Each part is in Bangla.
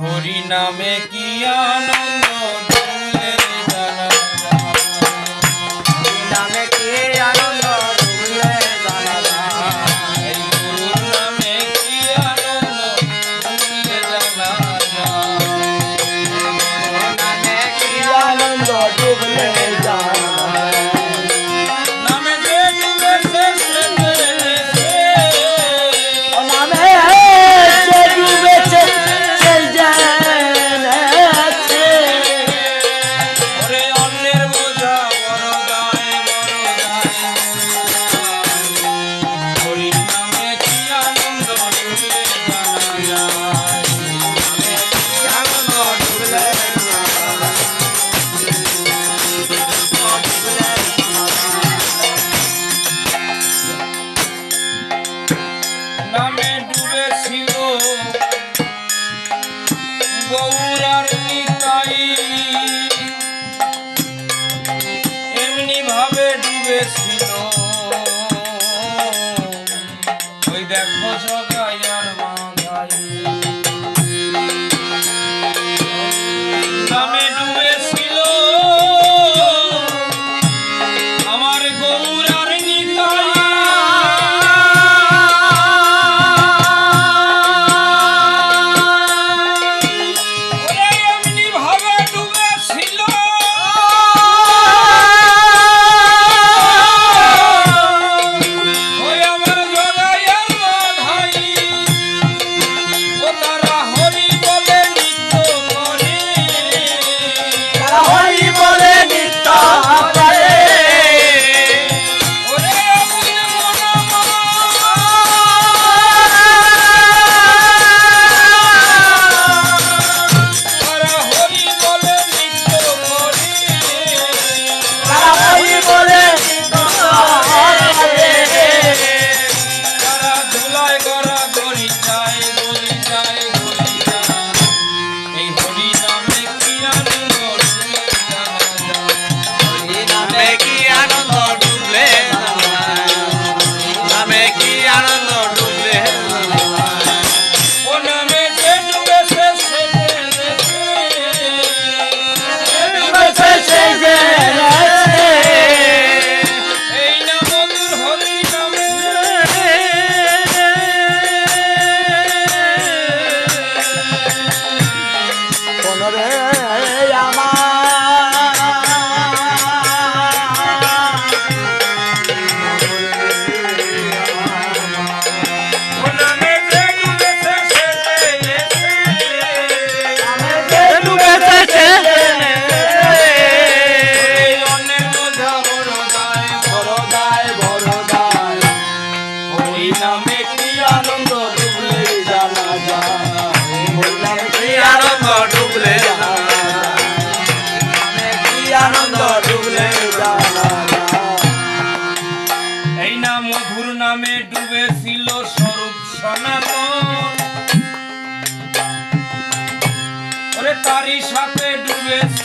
হরি নামে কি আনন্দ ছিল ওই দেখো জগ নামে ডুবেছিল স্বরূপ সনাতন তারই সাথে ডুবেছিল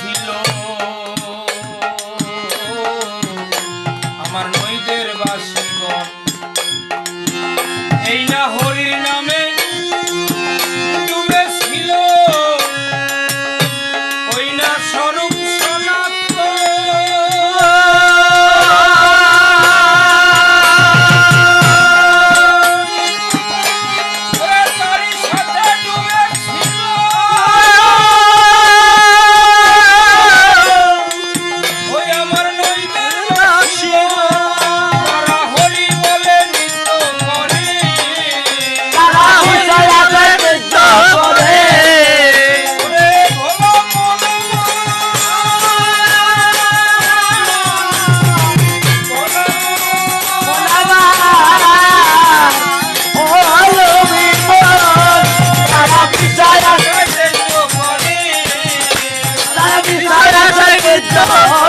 Oh.